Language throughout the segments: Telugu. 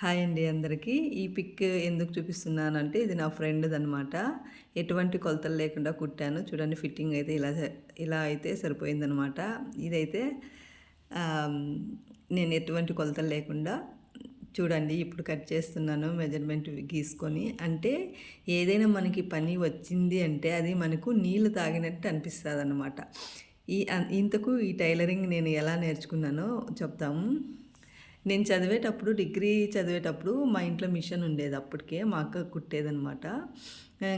హాయ్ అండి అందరికీ. ఈ పిక్ ఎందుకు చూపిస్తున్నానంటే ఇది నా ఫ్రెండ్ది అనమాట ఎటువంటి కొలతలు లేకుండా కుట్టాను. చూడండి ఫిట్టింగ్ అయితే ఇలా ఇలా అయితే సరిపోయిందనమాట. ఇదైతే నేను ఎటువంటి కొలతలు లేకుండా చూడండి ఇప్పుడు కట్ చేస్తున్నాను మెజర్మెంట్ గీసుకొని. అంటే ఏదైనా మనకి పని వచ్చింది అంటే అది మనకు నీళ్ళు తాగినట్టు అనిపిస్తుంది అనమాట ఈ ఇంతకు ఈ టైలరింగ్ నేను ఎలా నేర్చుకున్నానో చెప్తాము. నేను చదివేటప్పుడు డిగ్రీ చదివేటప్పుడు మా ఇంట్లో మిషన్ ఉండేది అప్పటికే మా అక్క కుట్టేదనమాట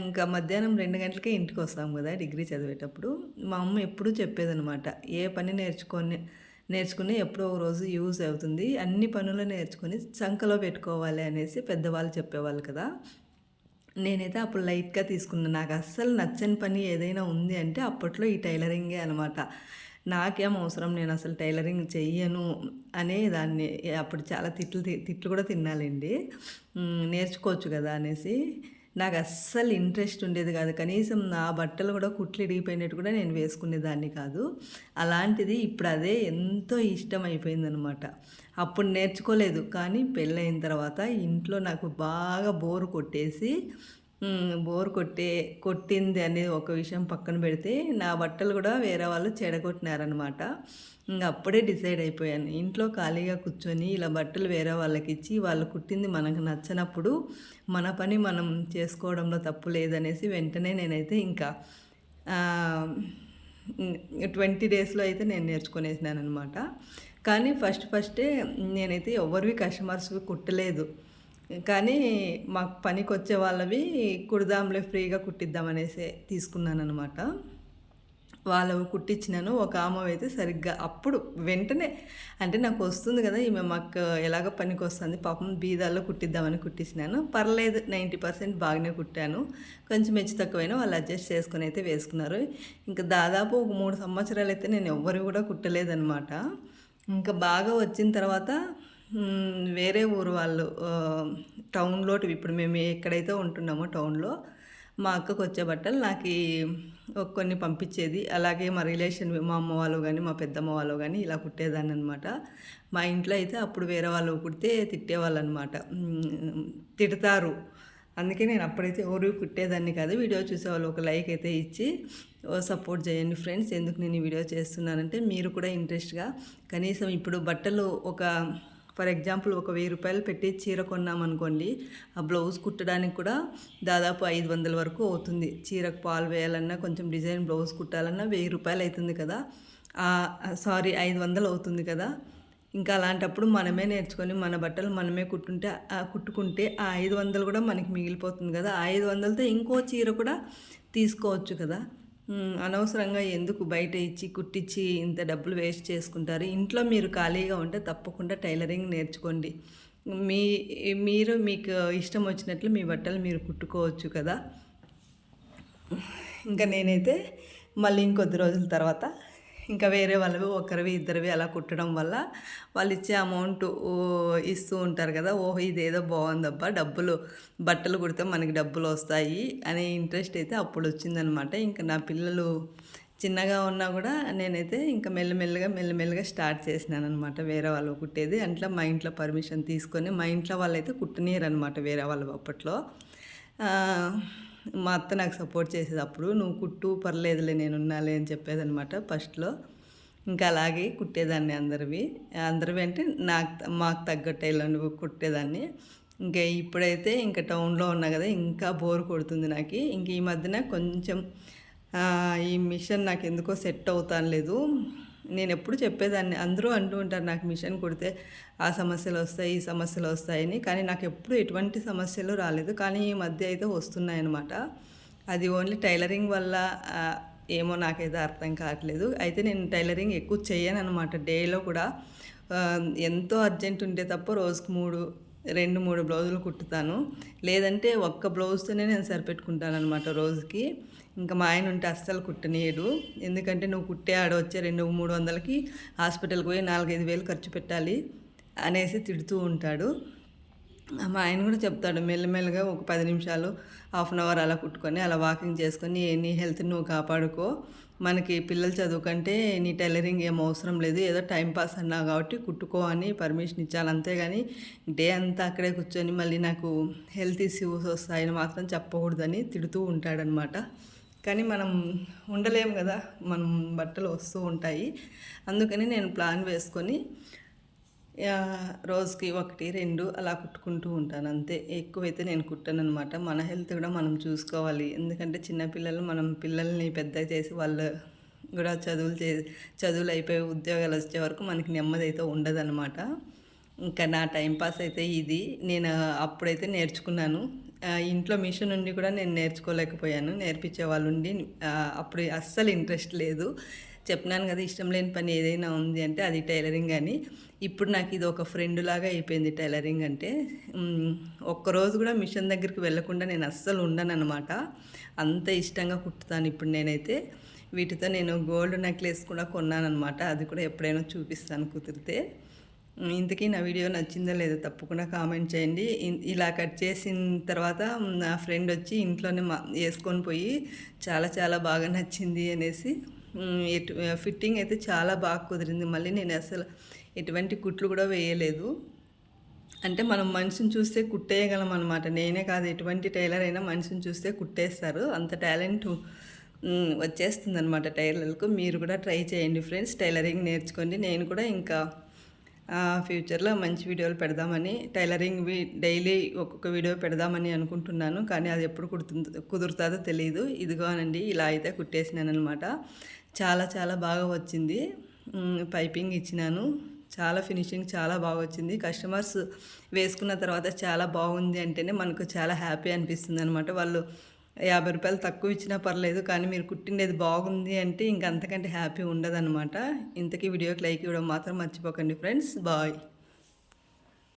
ఇంకా మధ్యాహ్నం రెండు గంటలకే ఇంటికి వస్తాం కదా డిగ్రీ చదివేటప్పుడు. మా అమ్మ ఎప్పుడూ చెప్పేదనమాట ఏ పని నేర్చుకొని నేర్చుకుని ఎప్పుడో ఒక రోజు యూజ్ అవుతుంది అన్ని పనులు నేర్చుకొని చంకలో పెట్టుకోవాలి అనేసి పెద్దవాళ్ళు చెప్పేవాళ్ళు కదా. నేనైతే అప్పుడు లైట్గా తీసుకున్నాను నాకు అస్సలు నచ్చని పని ఏదైనా ఉంది అంటే అప్పట్లో ఈ టైలరింగే అనమాట నాకేం అవసరం నేను అసలు టైలరింగ్ చెయ్యను అనే దాన్ని అప్పుడు చాలా తిట్లు తిట్లు కూడా తినాలండి నేర్చుకోవచ్చు కదా అనేసి. నాకు అస్సలు ఇంట్రెస్ట్ ఉండేది కాదు. కనీసం నా బట్టలు కూడా కుట్లు ఇడిగిపోయినట్టు కూడా నేను వేసుకునేదాన్ని కాదు. అలాంటిది ఇప్పుడు అదే ఎంతో ఇష్టం అయిపోయిందనమాట. అప్పుడు నేర్చుకోలేదు కానీ పెళ్ళైన తర్వాత ఇంట్లో నాకు బాగా బోరు కొట్టేసి బోర్ కొట్టే కొట్టింది అనేది ఒక విషయం పక్కన పెడితే నా బట్టలు కూడా వేరే వాళ్ళు చెడగొట్టినారనమాట ఇంకా అప్పుడే డిసైడ్ అయిపోయాను. ఇంట్లో ఖాళీగా కూర్చొని ఇలా బట్టలు వేరే వాళ్ళకి ఇచ్చి వాళ్ళు కుట్టింది మనకు నచ్చినప్పుడు మన పని మనం చేసుకోవడంలో తప్పు లేదనేసి వెంటనే నేనైతే ఇంకా ట్వంటీ డేస్లో అయితే నేను నేర్చుకునేసినాను అనమాట కానీ ఫస్ట్ ఫస్టే నేనైతే ఎవరివి కస్టమర్స్వి కుట్టలేదు. కానీ మాకు పనికి వచ్చే వాళ్ళవి కుడదాంలే ఫ్రీగా కుట్టిద్దామనేసి తీసుకున్నాను అనమాట వాళ్ళవి కుట్టించినాను ఒక ఆమె అయితే సరిగ్గా అప్పుడు వెంటనే అంటే నాకు వస్తుంది కదా ఈమె మాకు ఎలాగ పనికి వస్తుంది పాపం బీదాల్లో కుట్టిద్దామని కుట్టించినాను పర్లేదు నైంటీ పర్సెంట్ బాగానే కుట్టాను. కొంచెం మెచ్చి తక్కువైనా వాళ్ళు అడ్జస్ట్ చేసుకుని అయితే వేసుకున్నారు. ఇంకా దాదాపు ఒక మూడు సంవత్సరాలు అయితే నేను ఎవ్వరు కూడా కుట్టలేదనమాట ఇంకా బాగా వచ్చిన తర్వాత వేరే ఊరు వాళ్ళు టౌన్లో ఇప్పుడు మేము ఎక్కడైతే ఉంటున్నామో టౌన్లో మా అక్కకు వచ్చే బట్టలు నాకు కొన్ని పంపించేది. అలాగే మా రిలేషన్ మా అమ్మ వాళ్ళు కానీ మా పెద్దమ్మ వాళ్ళు కానీ ఇలా కుట్టేదాన్ని అనమాట మా ఇంట్లో అయితే అప్పుడు వేరే వాళ్ళు కుడితే తిట్టేవాళ్ళు అనమాట తిడతారు. అందుకే నేను అప్పుడైతే ఎవరు కుట్టేదాన్ని కాదు. వీడియో చూసేవాళ్ళు ఒక లైక్ అయితే ఇచ్చి సపోర్ట్ చేయండి ఫ్రెండ్స్. ఎందుకు నేను ఈ వీడియో చేస్తున్నానంటే మీరు కూడా ఇంట్రెస్ట్గా కనీసం ఇప్పుడు బట్టలు ఒక ఫర్ ఎగ్జాంపుల్ ఒక వెయ్యి రూపాయలు పెట్టి చీర కొన్నామనుకోండి ఆ బ్లౌజ్ కుట్టడానికి కూడా దాదాపు ఐదు వందల వరకు అవుతుంది. చీరకు పాలు వేయాలన్నా కొంచెం డిజైన్ బ్లౌజ్ కుట్టాలన్నా వెయ్యి రూపాయలు అవుతుంది కదా. సారీ ఐదు వందలు అవుతుంది కదా. ఇంకా అలాంటప్పుడు మనమే నేర్చుకొని మన బట్టలు మనమే కుట్టుంటే కుట్టుకుంటే ఆ ఐదు వందలు కూడా మనకి మిగిలిపోతుంది కదా. ఆ ఐదు వందలతో ఇంకో చీర కూడా తీసుకోవచ్చు కదా. అనవసరంగా ఎందుకు బయట ఇచ్చి కుట్టించి ఇంత డబ్బులు వేస్ట్ చేసుకుంటారు? ఇంట్లో మీరు ఖాళీగా ఉంటే తప్పకుండా టైలరింగ్ నేర్చుకోండి. మీ మీరు మీకు ఇష్టం వచ్చినట్లు మీ బట్టలు మీరు కుట్టుకోవచ్చు కదా? ఇంకా నేనైతే మళ్ళీ ఇంకొద్ది రోజుల తర్వాత ఇంకా వేరే వాళ్ళవి ఒకరివి ఇద్దరివి అలా కుట్టడం వల్ల వాళ్ళు ఇచ్చే అమౌంట్ ఇస్తూ ఉంటారు కదా ఓహో ఇదేదో బాగుందబ్బా డబ్బులు బట్టలు కుడితే మనకి డబ్బులు వస్తాయి అనే ఇంట్రెస్ట్ అయితే అప్పుడు వచ్చిందనమాట. ఇంకా నా పిల్లలు చిన్నగా ఉన్నా కూడా నేనైతే ఇంకా మెల్లమెల్లగా మెల్లమెల్లగా స్టార్ట్ చేసినాను అనమాట వేరే వాళ్ళు కుట్టేది. అట్లా మా ఇంట్లో పర్మిషన్ తీసుకొని మా ఇంట్లో వాళ్ళైతే కుట్టనీయరు అనమాట వేరే వాళ్ళు అప్పట్లో. మా అత్త నాకు సపోర్ట్ చేసేది అప్పుడు నువ్వు కుట్టు పర్లేదులే నేను ఉన్నాలే అని చెప్పేదనమాట ఫస్ట్లో. ఇంకా అలాగే కుట్టేదాన్ని అందరివి. అందరివి అంటే నాకు మాకు తగ్గట్టు ఇలా కుట్టేదాన్ని. ఇంకా ఇప్పుడైతే ఇంకా టౌన్లో ఉన్నా కదా ఇంకా బోర్ కొడుతుంది నాకు. ఇంక ఈ మధ్యన కొంచెం ఈ మిషన్ నాకు ఎందుకో సెట్ అవుతాను లేదు నేను ఎప్పుడు చెప్పేదాన్ని. అందరూ అంటూ ఉంటారు నాకు మిషన్ కుడితే ఆ సమస్యలు వస్తాయి ఈ సమస్యలు వస్తాయని. కానీ నాకు ఎప్పుడు ఎటువంటి సమస్యలు రాలేదు. కానీ ఈ మధ్య అయితే వస్తున్నాయన్నమాట. అది ఓన్లీ టైలరింగ్ వల్ల ఏమో నాకైతే అర్థం కావట్లేదు. అయితే నేను టైలరింగ్ ఎక్కువ చేయను అనమాట డేలో కూడా ఎంతో అర్జెంట్ ఉంటే తప్ప రోజుకు మూడు రెండు మూడు బ్లౌజులు కుట్టుతాను. లేదంటే ఒక్క బ్లౌజ్తోనే నేను సరిపెట్టుకుంటాను అనమాట రోజుకి. ఇంకా మా ఆయన ఉంటే అస్సలు కుట్టనీయడు. ఎందుకంటే నువ్వు కుట్టే ఆడ వచ్చే రెండు మూడు వందలకి హాస్పిటల్కి పోయి నాలుగైదు వేలు ఖర్చు పెట్టాలి అనేసి తిడుతూ ఉంటాడు. మా ఆయన కూడా చెప్తాడు మెల్లమెల్లగా ఒక పది నిమిషాలు హాఫ్ అన్ అవర్ అలా కుట్టుకొని అలా వాకింగ్ చేసుకొని నీ హెల్త్ నువ్వు కాపాడుకో. మనకి పిల్లలు చదువుకంటే నీ టైలరింగ్ ఏం అవసరం లేదు. ఏదో టైం పాస్ అన్నా కాబట్టి కుట్టుకో అని పర్మిషన్ ఇచ్చాను. అంతేగాని డే అంతా అక్కడే కూర్చొని మళ్ళీ నాకు హెల్త్ ఇష్యూస్ వస్తాయని మాత్రం చెప్పకూడదని తిడుతూ ఉంటాడనమాట కానీ మనం ఉండలేము కదా. మనం బట్టలు వస్తూ ఉంటాయి. అందుకని నేను ప్లాన్ వేసుకొని రోజుకి ఒకటి రెండు అలా కుట్టుకుంటూ ఉంటాను అంతే. ఎక్కువైతే నేను కుట్టాను అనమాట మన హెల్త్ కూడా మనం చూసుకోవాలి. ఎందుకంటే చిన్నపిల్లలు మనం పిల్లల్ని పెద్ద చేసి వాళ్ళు కూడా చదువులు చే చదువులు అయిపోయి ఉద్యోగాలు వచ్చే వరకు మనకి నెమ్మది అయితే ఉండదన్నమాట. ఇంకా నా టైంపాస్ అయితే ఇది. నేను అప్పుడైతే నేర్చుకున్నాను. ఇంట్లో మిషన్ ఉండి కూడా నేను నేర్చుకోలేకపోయాను. నేర్పించే వాళ్ళు ఉండి అప్పుడు అస్సలు ఇంట్రెస్ట్ లేదు. చెప్పినాను కదా ఇష్టం లేని పని ఏదైనా ఉంది అంటే అది టైలరింగ్ అని. ఇప్పుడు నాకు ఇది ఒక ఫ్రెండ్ లాగా అయిపోయింది టైలరింగ్ అంటే. ఒక్కరోజు కూడా మిషన్ దగ్గరికి వెళ్ళకుండా నేను అస్సలు ఉండను అనమాట అంత ఇష్టంగా కుట్టుతాను ఇప్పుడు నేనైతే. వీటితో నేను గోల్డ్ నెక్లెస్ కూడా కొన్నానమాట అది కూడా ఎప్పుడైనా చూపిస్తాను కుదిరితే. ఇంతకీ నా వీడియో నచ్చిందో లేదో తప్పకుండా కామెంట్ చేయండి. ఇలా కట్ చేసిన తర్వాత నా ఫ్రెండ్ వచ్చి ఇంట్లోనే మా వేసుకొని పోయి చాలా చాలా బాగా నచ్చింది అనేసి ఎటు ఫిట్టింగ్ అయితే చాలా బాగా కుదిరింది. మళ్ళీ నేను అసలు ఎటువంటి కుట్లు కూడా వేయలేదు. అంటే మనం మనిషిని చూస్తే కుట్టేయగలం అనమాట నేనే కాదు ఎటువంటి టైలర్ అయినా మనిషిని చూస్తే కుట్టేస్తారు. అంత టాలెంట్ వచ్చేస్తుంది అనమాట టైలర్లకు. మీరు కూడా ట్రై చేయండి ఫ్రెండ్స్. టైలరింగ్ నేర్చుకోండి. నేను కూడా ఇంకా ఫ్యూచర్లో మంచి వీడియోలు పెడదామని టైలరింగ్ డైలీ ఒక్కొక్క వీడియో పెడదామని అనుకుంటున్నాను. కానీ అది ఎప్పుడు కుడుతుందో కుదురుతుందో తెలియదు ఇదిగోనండి ఇలా అయితే కుట్టేసినాను అనమాట చాలా చాలా బాగా వచ్చింది. పైపింగ్ ఇచ్చినాను. చాలా ఫినిషింగ్ చాలా బాగా వచ్చింది. కస్టమర్స్ వేసుకున్న తర్వాత చాలా బాగుంది అంటేనే మనకు చాలా హ్యాపీ అనిపిస్తుంది అనమాట వాళ్ళు యాభై రూపాయలు తక్కువ ఇచ్చినా పర్లేదు కానీ మీరు కుట్టిండేది బాగుంది అంటే ఇంక అంతకంటే హ్యాపీ ఉండదన్నమాట. ఇంతకీ వీడియోకి లైక్ ఇవ్వడం మాత్రం మర్చిపోకండి ఫ్రెండ్స్. బాయ్.